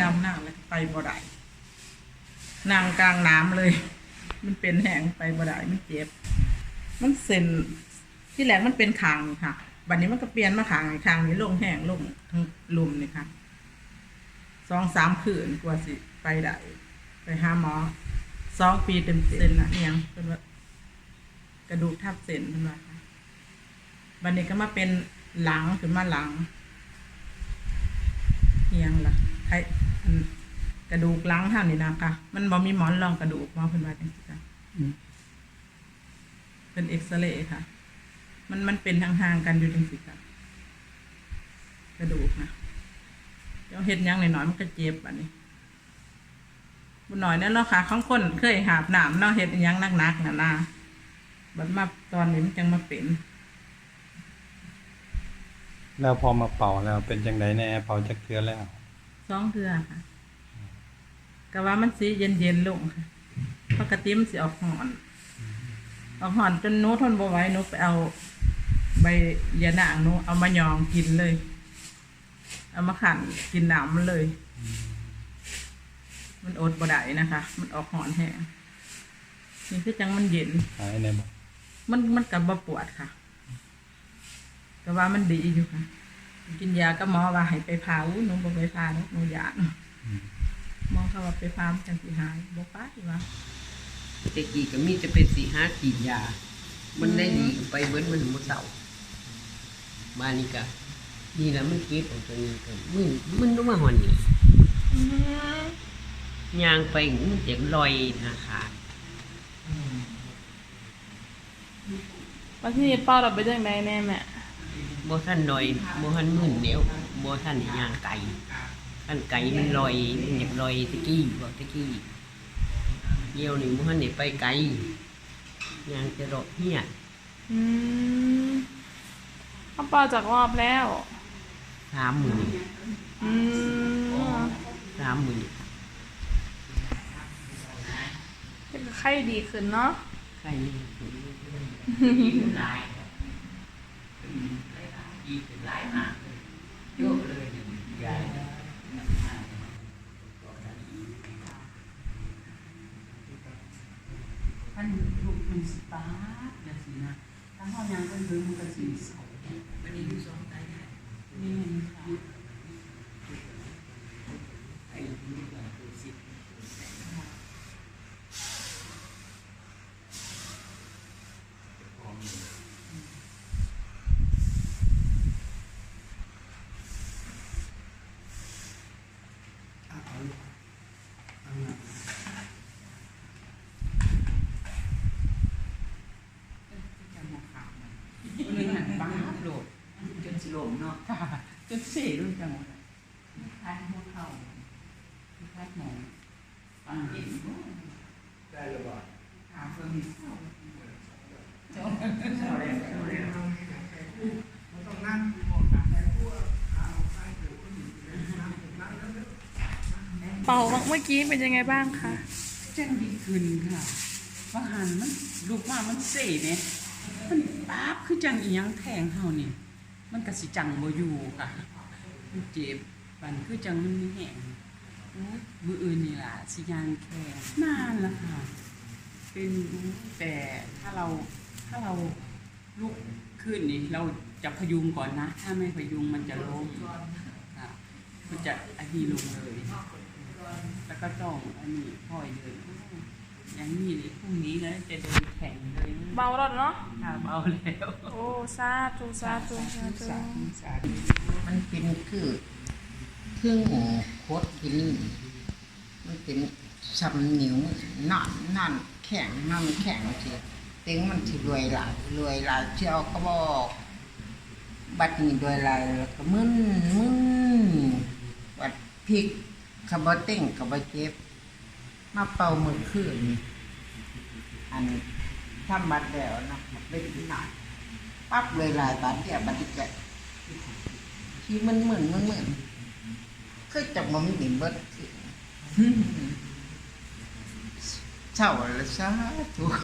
ดำหน้าเลยไปบ่ได้นางกลางน้ำเลย มันเป็นแหงไปบ่ได้มันเจ็บ มันเส้นที่แรกมันเป็นคางนะค่ะบัดนี้มันก็เปลี่ยนมาคางคางนี้ลงแห้งลงทั้งลุมนี่ค่ะสองสามคืนกว่าสิไปได้ไปหาหมอสองปีเต็มเส้นนะอิหยังเป็นว่ากระดูกทับเส้นเป็นว่าค่ะบัดนี้ก็มาเป็นหลังขึ้นมาหลังอิหยังล่ะไอ้อัน กระดูกหลังท่านนี่นะคะมันบ่มีหมอนรองกระดูกมาเพิ่นว่าจังซี่จ้ะเป็นเอ็กซเรย์ค่ะ มันมันเป็นห่างๆกันอยู่จริงๆค่ะ กระดูกนะเดี๋ยวเห็ดหยังหน่อยๆมันก็เจ็บอันนี้บุญหน่อยนั่นเนาะค่ะของคนเคยหาบหนามเนาะเห็ดหยังหนักๆนะนะบัดมาตอนนี้มันจังมาเป็นแล้วพอมาเป่าแล้วเป็นจังไดแน่เป่าจักเทือแล้วสองเทือค่ะ ก็ว่ามันสีเย็นๆลงค่ะปกติมันสิออกหอน ออกหอนจนหนูทนบ่ไหวหนูไปเอาใบยาหนางหนูเอามายองกินเลย เอามาขันกินน้ำมันเลย มันอดบ่ได้นะคะ มันออกหอนแห้งนี่คือจังมันเย็นหายในบ่มันมันกับบ่ปวดค่ะ แต่ว่ามันดีอยู่ค่ะ กินยาก็หมอว่าให้ไปพาอู้หนูบ่ไปพาเนอะหนูยานหมอ เขาว่าไปพามันจังสิหายบ่ไปว่าแต่กี้ก็มีจะเป็นสี่ห้าขีดยา มันได้ดีไปเหมือนมันหมดเสาบ้านนี้ก็นี่แหละมันเก็บออกจากนี้ก็มึนมึนต้องมาหอนนี่ยางไปมันจะลอยนะคะวันที่เป้าเราไปเรื่องไหนแน่แม่บ่ท่านลอยบ่ท่านมึนเดียวบ่ท่านยางไก่ ท่านไก่มันลอยมันอยากลอยตะกี้บอกตะกี้เยี่ยวนี่บ่ท่านได้ไปไกลยางจะรอเฮียอืมเขาเป้าจากรอบแล้ว สามหมื่นอืมสามหมื่นเป็นไข้ดีขึ้นเนาะใครนี่ท่าันลูกมันสตาร์ทอย่างสินะถ้าห้องยังเป็นเดิมมันก็สีเสามันมีอยู่สองตายายนี่ค่ะ จมูกขาวมันเลยหันบ้าโหลด จนสิลมเนาะค่ะจนเสียด้วยจังหวะคล้ายหัวเข่าคล้ายหมองฟังเห็นบ่ได้หรือเปล่าถามเพิ่มอีกเจ้าเจ้าอะไรเจ้าอะไรต้องนั่งบอกถามใครพูดเอาใครเกิดขึ้นนั่งนั่งแล้วเป่าเมื่อกี้เป็นยังไงบ้างคะแจ้งดีขึ้นค่ะว่าหันมันลูกว่ามันเสเนี่ยมันป๊าบคือจังอีหยังแทงเฮานี่ มันก็สิจังบ่อยู่ค่ะมันเจ็บปันคือจังมันมีแห้งมืออื่นนี่ล่ะสิยานแค่นานละค่ะเป็นแต่ถ้าเราถ้าเราลุกขึ้นนี่เราจะพยุงก่อนนะ ถ้าไม่พยุงมันจะล้มค่ะมันจะอันนี้ลงเลย แล้วก็ต้องอันนี้ค่อยเดิน อย่างนี้เลยพรุ่งนี้แล้วจะเดินแข่งเลยเบาแล้วเนาะถ้าเบาแล้วโอ้ซาธุซาธุซาธุสาธุสาธุมันเป็นคือเครื่องโคตรกินมันเป็นสำนิ้วนั่นนั่นแข็งนั่นแข็งเชียวเต็งมันที่รวยหลายรวยหลายเชียวก็บอกบัดนี้รวยหลายแล้วก็มึนมึนบัดพริกขบเต็งขบเจ็บ มาเป่ามือขึ้นอันทำบัดแล้วนะมันเป็นหนักปั๊บเลยลายบาทเดียบัดนี้จะที่มันเหมือนมันเหมือนคือจับมันไม่เห็นเบิดเศร้าแล้วซะทุก